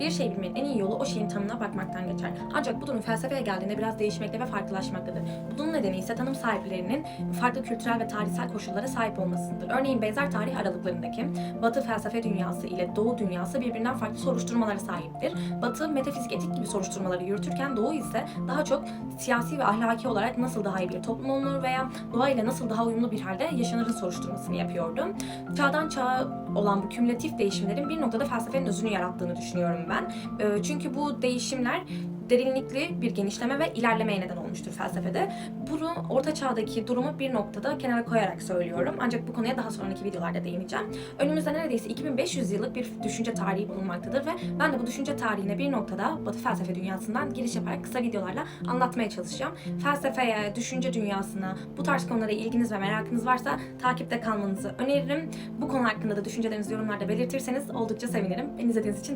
Bir şey bilmenin en iyi yolu o şeyin tanımına bakmaktan geçer. Ancak bu durum felsefeye geldiğinde biraz değişmekte ve farklılaşmaktadır. Bunun nedeni ise tanım sahiplerinin farklı kültürel ve tarihsel koşullara sahip olmasıdır. Örneğin benzer tarih aralıklarındaki Batı felsefe dünyası ile Doğu dünyası birbirinden farklı soruşturmalara sahiptir. Batı metafizik etik gibi soruşturmaları yürütürken Doğu ise daha çok siyasi ve ahlaki olarak nasıl daha iyi bir toplum olunur veya doğayla nasıl daha uyumlu bir halde yaşanırın soruşturmasını yapıyordu. Çağdan çağa olan bu kümülatif değişimlerin bir noktada felsefenin özünü yarattığını düşünüyorum ben. Ee, Çünkü bu değişimler derinlikli bir genişleme ve ilerlemeye neden olmuştur felsefede. Bunu orta çağdaki durumu bir noktada kenara koyarak söylüyorum. Ancak bu konuya daha sonraki videolarda değineceğim. Önümüzde neredeyse 2500 yıllık bir düşünce tarihi bulunmaktadır ve ben de bu düşünce tarihine bir noktada Batı felsefe dünyasından giriş yaparak kısa videolarla anlatmaya çalışacağım. Felsefeye, düşünce dünyasına, bu tarz konulara ilginiz ve merakınız varsa takipte kalmanızı öneririm. Bu konu hakkında da düşüncelerinizi yorumlarda belirtirseniz oldukça sevinirim. Beni izlediğiniz için